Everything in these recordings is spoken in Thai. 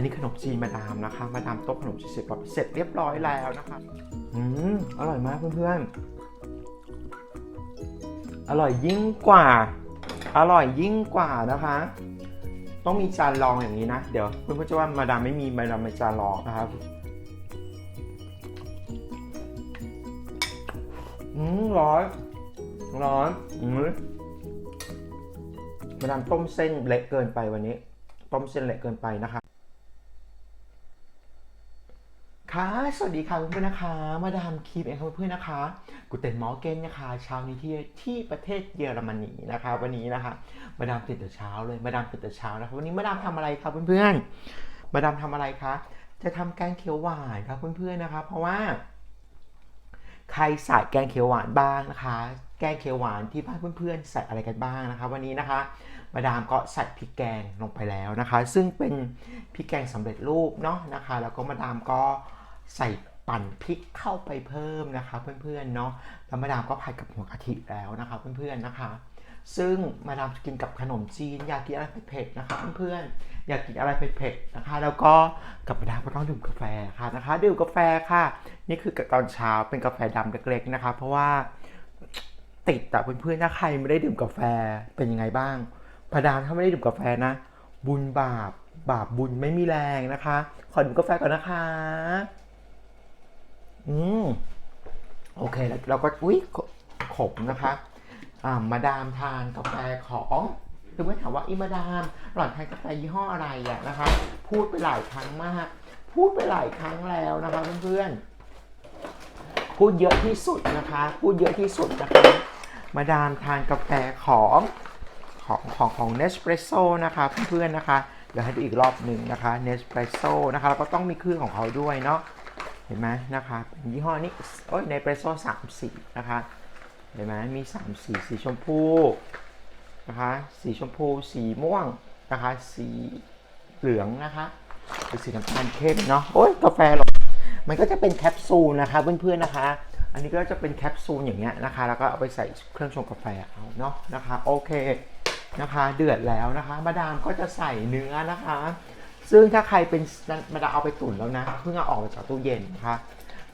นนี้ขนมจีนมาดามนะคะ มาดามต้มขนมจีนเสร็จเรียบเสร็จเรียบร้อยแล้วนะคะ อืมอร่อยมากเพื่อนๆ อร่อยยิ่งกว่า อร่อยยิ่งกว่านะคะ ต้องมีจานรองอย่างนี้นะ เดี๋ยวเพื่อนๆจะว่ามาดามไม่มีมาดามมีจานรองนะครับอืมร้อนร้อนอืมมาดามต้มเส้นเละเกินไปวันนี้ ต้มเส้นเละเกินไปนะคะ ค่ะ สวัสดีค่ะเพื่อนๆนะคะ มาดามคีมเองค่ะเพื่อนๆนะคะ กูเต็นมอเกนนะคะเช้านี้ที่ที่ประเทศเยอรมนีนะคะ วันนี้นะคะ มาดามตื่นแต่เช้าเลย มาดามตื่นแต่เช้านะคะวันนี้มาดามทำอะไรคะเพื่อนๆ มาดามทำอะไรคะ จะทำแกงเขียวหวานครับเพื่อนๆนะคะ เพราะว่า ใครใส่แกงเขียวหวานบ้างนะคะ แกงเขียวหวานที่บ้านเพื่อนๆใส่อะไรกันบ้างนะคะ วันนี้นะคะ มาดามก็ใส่พริกแกงลงไปแล้วนะคะ ซึ่งเป็นพริกแกงสำเร็จรูปเนาะนะคะ แล้วก็มาดามก็ ใส่ปั่นพริกเข้าไปเพิ่มนะคะ เพื่อนๆเนาะแล้วมาดามก็ผัดกับหัวกะทิแล้วนะคะ เพื่อนๆนะคะ ซึ่งมาดามจะกินกับขนมจีน อยากกินอะไรเผ็ดๆนะคะ เพื่อนๆอยากกินอะไรเผ็ดๆนะคะ แล้วก็กับมาดามก็ต้องดื่มกาแฟค่ะนะคะดื่มกาแฟค่ะ นี่คือตอนเช้าเป็นกาแฟดำเล็กๆนะคะ เพราะว่าติดแต่เพื่อนๆถ้าใครไม่ได้ดื่มกาแฟเป็นยังไงบ้างมาดามถ้าไม่ได้ดื่มกาแฟนะ บุญบาปบาปบุญไม่มีแรงนะคะ ขอดื่มกาแฟก่อนนะคะ อืมโอเคแล้วเราก็อุ้ยขขมนะคะอ่ามาดามทานกาแฟของคือไม่ถามว่าอีมาดามหล่อนทานกาแฟยี่ห้ออะไรอะนะคะ พูดไปหลายครั้งมาก พูดไปหลายครั้งแล้วนะคะเพื่อนๆพูดเยอะที่สุดนะคะ พูดเยอะที่สุดนะคะ มาดามทานกาแฟของของของของเนสเปรสโซ่นะคะเพื่อนๆนะคะเดี๋ยวให้ดูอีกรอบหนึ่งนะคะเนสเปรสโซ่นะคะแล้วก็ต้องมีเครื่องของเขาด้วยเนาะ เห็นไหมนะคะยี่ห้อนี้โอ้ยในเปรสโซ่สามสีนะคะเห็นไหมมีสามสีสีชมพูนะคะสีชมพูสีม่วงนะคะสีเหลืองนะคะหรือสีน้ำตาลเข้มเนาะโอ้ยกาแฟหรอกมันก็จะเป็นแคปซูลนะคะเพื่อนๆนะคะ อันนี้ก็จะเป็นแคปซูลอย่างเงี้ยนะคะ แล้วก็เอาไปใส่เครื่องชงกาแฟเอาเนาะนะคะโอเคนะคะ เดือดแล้วนะคะ มาดามก็จะใส่เนื้อนะคะ ซึ่งถ้าใครเป็นมาดาเอาไปตุ๋นแล้วนะเพิ่งเอาออกมาจากตู้เย็นนะคะ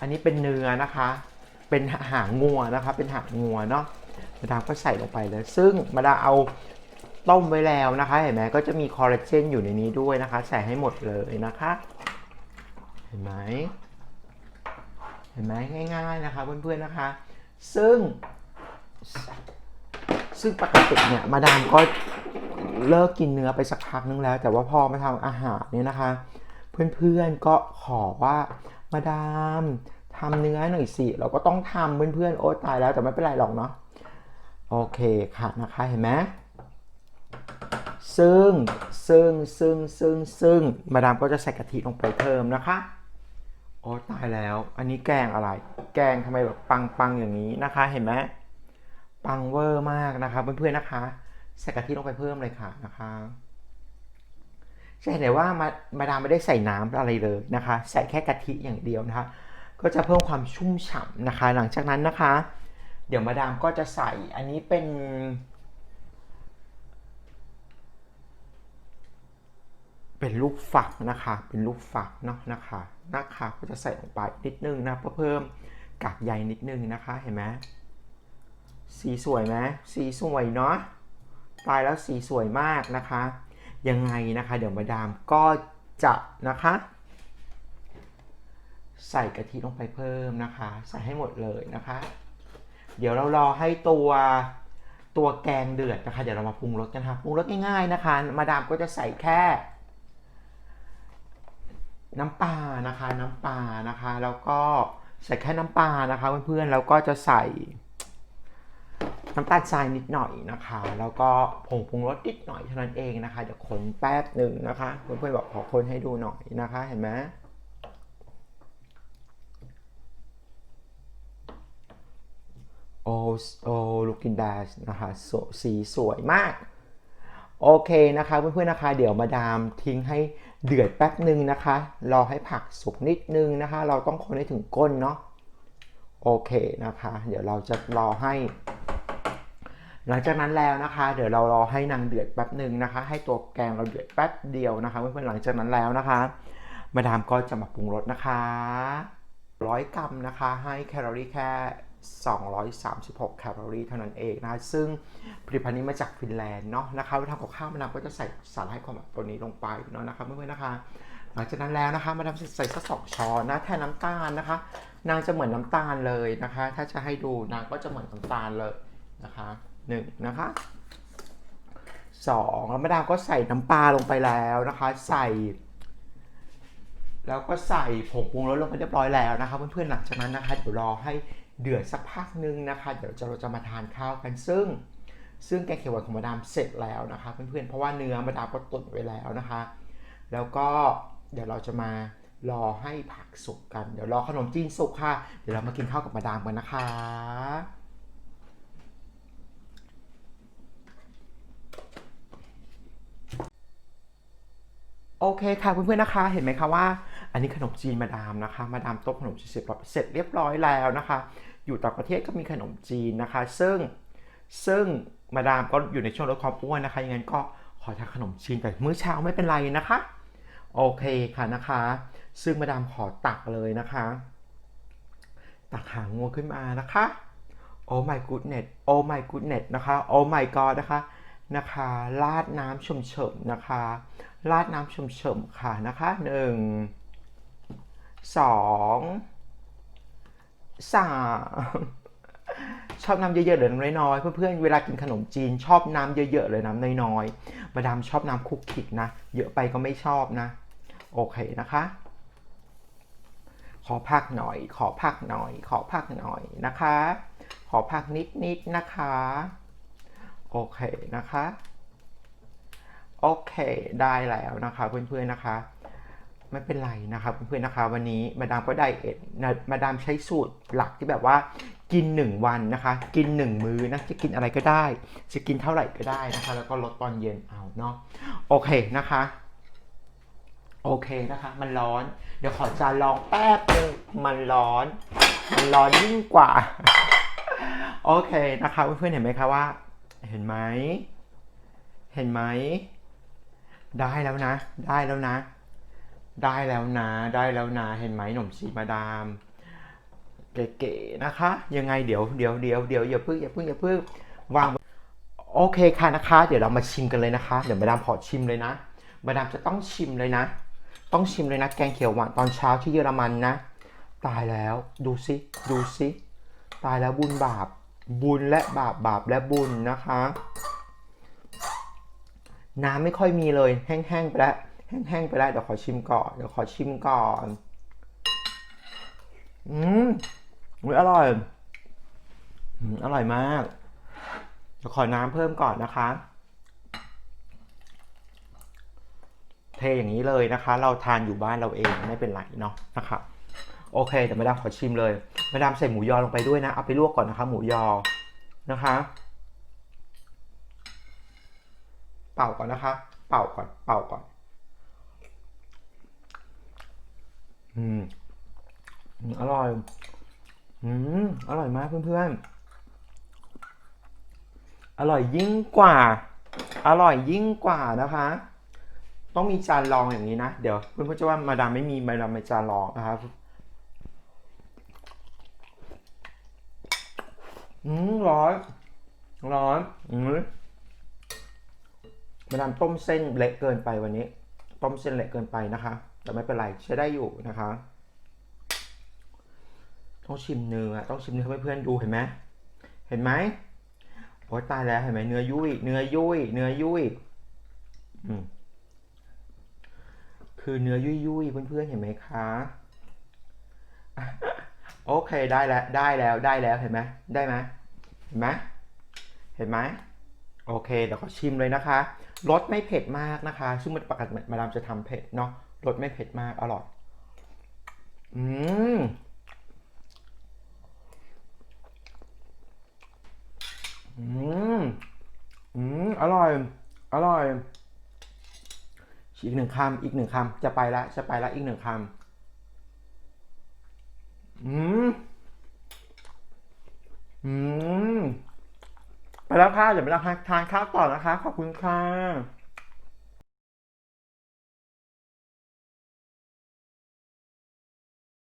อันนี้เป็นเนื้อนะคะ เป็นหางงัวนะคะ เป็นหางงัวเนาะมาดามก็ใส่ลงไปเลย ซึ่งมาดามเอาต้มไว้แล้วนะคะ เห็นไหมก็จะมีคอลลาเจนอยู่ในนี้ด้วยนะคะ ใส่ให้หมดเลยนะคะ เห็นไหมเห็นไหมง่ายๆนะคะเพื่อนๆนะคะ ซึ่งซึ่งปกติเนี่ยมาดามก็ เลิกกินเนื้อไปสักพักนึงแล้ว แต่ว่าพอมาทำอาหารเนี่ยนะคะ เพื่อนๆก็ขอว่ามาดามทำเนื้อหน่อยสิเราก็ต้องทำเพื่อนๆโอ๊ยตายแล้วแต่ไม่เป็นไรหรอกเนาะโอเคค่ะนะคะเห็นไหมซึ่งซึ่งซึ่งซึ่งซึ่งมาดามก็จะใส่กะทิลงไปเพิ่มนะคะโอ้ตายแล้ว อันนี้แกงอะไร แกงทำไมแบบปังปังๆอย่างนี้นะคะ เห็นไหมปังเวอร์มากนะคะเพื่อนๆนะคะ ใส่กะทิลงไปเพิ่มเลยค่ะนะคะจะเห็นได้ว่ามามาดามไม่ได้ใส่น้ำอะไรเลยนะคะ ใส่แค่กะทิอย่างเดียวนะคะ ก็จะเพิ่มความชุ่มฉ่ำนะคะ หลังจากนั้นนะคะ เดี๋ยวมาดามก็จะใส่อันนี้เป็นเป็นลูกฝักนะคะ เป็นลูกฝักเนาะนะคะนะคะก็จะใส่ลงไปนิดนึงนะเพื่อเพิ่มกากใยนิดนึงนะคะ เห็นไหมสีสวยไหมสีสวยเนาะ ตายแล้วสีสวยมากนะคะ ยังไงนะคะเดี๋ยวมาดามก็จะนะคะ ใส่กะทิลงไปเพิ่มนะคะ ใส่ให้หมดเลยนะคะ เดี๋ยวเรารอให้ตัวตัวแกงเดือดนะคะ เดี๋ยวเรามาปรุงรสกันค่ะปรุงรสง่ายๆนะคะ มาดามก็จะใส่แค่ น้ำปลานะคะ น้ำปลานะคะ แล้วก็ใส่แค่น้ำปลานะคะเพื่อนๆแล้วก็จะใส่ น้ำตาลทรายนิดหน่อยนะคะ แล้วก็ผงปรุงรสนิดหน่อยเท่านั้นเองนะคะ เดี๋ยวคนแป๊บหนึ่งนะคะ เพื่อนๆบอกขอคนให้ดูหน่อยนะคะ เห็นไหมโอ้โอ้ลูกินดาสนะคะสสีสวยมาก โอเคนะคะเพื่อนๆนะคะ เดี๋ยวมาดามทิ้งให้เดือดแป๊บหนึ่งนะคะ รอให้ผักสุกนิดนึงนะคะ เราต้องคนให้ถึงก้นเนาะโอเคนะคะ เดี๋ยวเราจะรอให้ หลังจากนั้นแล้วนะคะ เดี๋ยวเรารอให้นางเดือดแป๊บหนึ่งนะคะ ให้ตัวแกงเราเดือดแป๊บเดียวนะคะเพื่อนๆหลังจากนั้นแล้วนะคะ มาดามก็จะมาปรุงรสนะคะร้อยกรัมนะคะให้แคลอรี่แค่ 236 แคลอรี่เท่านั้นเองนะคะซึ่งผลิตภัณฑ์นี้มาจากฟินแลนด์เนาะนะคะเวลาทำกับข้าวมาดามก็จะใส่สารให้ความแบบตัวนี้ลงไปเนาะนะคะเพื่อนๆนะคะ หลังจากนั้นแล้วนะคะมาดามใส่สักสองช้อนนะแทนน้ำตาลนะคะ นางจะเหมือนน้ำตาลเลยนะคะ ถ้าจะให้ดูนางก็จะเหมือนน้ำตาลเลยนะคะ หนึ่งนะคะสองแล้วมาดามก็ใส่น้ำปลาลงไปแล้วนะคะ ใส่ แล้วก็ใส่ผงปรุงรสลงไปเรียบร้อยแล้วนะคะ เพื่อนๆหลังจากนั้นนะคะ เดี๋ยวรอให้เดือดสักพักนึงนะคะ เดี๋ยวเราจะมาทานข้าวกันซึ่งซึ่งแกงเขียวหวานของมาดามเสร็จแล้วนะคะเพื่อนๆ เพราะว่าเนื้อมาดามก็ตุ๋นไว้แล้วนะคะ แล้วก็เดี๋ยวเราจะมารอให้ผักสุกกัน เดี๋ยวรอขนมจีนสุกค่ะ เดี๋ยวเรามากินข้าวกับมาดามกันนะคะ โอเคค่ะเพื่อนๆนะคะ เห็นไหมคะว่า อันนี้ขนมจีนมาดามนะคะ มาดามต้มขนมจีนเสร็จเสร็จเรียบร้อยแล้วนะคะ อยู่ต่างประเทศก็มีขนมจีนนะคะ ซึ่งซึ่งมาดามก็อยู่ในช่วงลดความอ้วนนะคะยังไงก็ขอทานขนมจีนแต่มื้อเช้าไม่เป็นไรนะคะ โอเคค่ะนะคะ ซึ่งมาดามขอตักเลยนะคะ ตักหางงูขึ้นมานะคะโอ้ my goodness โอ้ my goodness นะคะ โอ้ my god นะคะนะคะราดน้ำเฉมๆนะคะ ราดน้ำเฉมๆค่ะนะคะหนึ่งสองสามชอบน้ำเยอะๆหรือน้ำน้อยๆเพื่อนๆเวลากินขนมจีนชอบน้ำเยอะๆเลยน้ำน้อยๆมาดามชอบน้ำคุกคิกนะ เยอะไปก็ไม่ชอบนะ โอเคนะคะ ขอพักหน่อย ขอพักหน่อย ขอพักหน่อยนะคะ ขอพักนิดๆนะคะ โอเคนะคะ โอเค ได้แล้วนะคะเพื่อนๆนะคะ ไม่เป็นไรนะคะเพื่อนๆนะคะ วันนี้มาดามก็ไดเอทมาดามใช้สูตรหลักที่แบบว่ากิน 1 วันนะคะ กิน 1 มื้อนะจะกินอะไรก็ได้ จะกินเท่าไหร่ก็ได้นะคะ แล้วก็ลดตอนเย็นเอาเนาะโอเคนะคะโอเคนะคะ มันร้อน เดี๋ยวขอจานรองแป๊บนึงมันร้อน มันร้อนยิ่งกว่า โอเคนะคะเพื่อนๆเห็นไหมคะว่า เห็นไหม เห็นไหม ได้แล้วนะ ได้แล้วนะ ได้แล้วนะ ได้แล้วนะ เห็นไหมหนมชีมาดาม เก๋ๆนะคะ ยังไงเดี๋ยวเดี๋ยวเดี๋ยวเดี๋ยวอย่าเพิ่งอย่าเพิ่งอย่าเพิ่งวางโอเคค่ะนะคะ เดี๋ยวเรามาชิมกันเลยนะคะ เดี๋ยวมาดามขอชิมเลยนะ มาดามจะต้องชิมเลยนะ ต้องชิมเลยนะ แกงเขียวหวานตอนเช้าที่เยอรมันนะ ตายแล้วดูสิดูสิตายแล้วบุญบาป บุญและบาปบาปและบุญนะคะ น้ำไม่ค่อยมีเลย แห้งๆไปแล้วแห้งๆไปแล้วเดี๋ยวขอชิมก่อนเดี๋ยวขอชิมก่อนอืมอุ๊ยอร่อยอืมอร่อยมากเดี๋ยวขอน้ำเพิ่มก่อนนะคะ เทอย่างนี้เลยนะคะ เราทานอยู่บ้านเราเองไม่เป็นไรเนาะนะคะโอเคแต่มาดามขอชิมเลยมาดามใส่หมูยอลงไปด้วยนะ เอาไปลวกก่อนนะคะ หมูยอนะคะ เป่าก่อนนะคะ เป่าก่อน เป่าก่อน อืม อร่อย อืม อร่อยมากเพื่อนๆ อร่อยยิ่งกว่า อร่อยยิ่งกว่านะคะ ต้องมีจานรองอย่างนี้นะ เดี๋ยวเพื่อนๆจะว่ามาดามไม่มีมาดามไม่จานรองนะครับอืมร้อนร้อนอืม มาดามต้มเส้นเละเกินไปวันนี้ ต้มเส้นเละเกินไปนะคะ แต่ไม่เป็นไรใช้ได้อยู่นะคะ ต้องชิมเนื้อต้องชิมเนื้อให้เพื่อนๆดูเห็นไหมเห็นไหมโอ้ยตายแล้วเห็นไหมเนื้อยุ่ยเนื้อยุ่ยเนื้อยุ่ยอืมคือเนื้อยุ่ยยุ่ยๆเพื่อนๆเห็นไหมคะโอเคได้แล้วได้แล้วได้แล้วเห็นไหมได้ไหมเห็นไหมเห็นไหม โอเคเดี๋ยวขอชิมเลยนะคะรสไม่เผ็ดมากนะคะซึ่งมันปกติมาดามจะทำเผ็ดเนาะรสไม่เผ็ดมากอร่อยอืมอืมอืมอร่อย อร่อยอีกหนึ่งคำอีกหนึ่งคำจะไปละจะไปละอีกหนึ่งคำอืมอืม ไปแล้วค่ะเดี๋ยวไปรับทานข้าวต่อนะคะ ขอบคุณค่ะ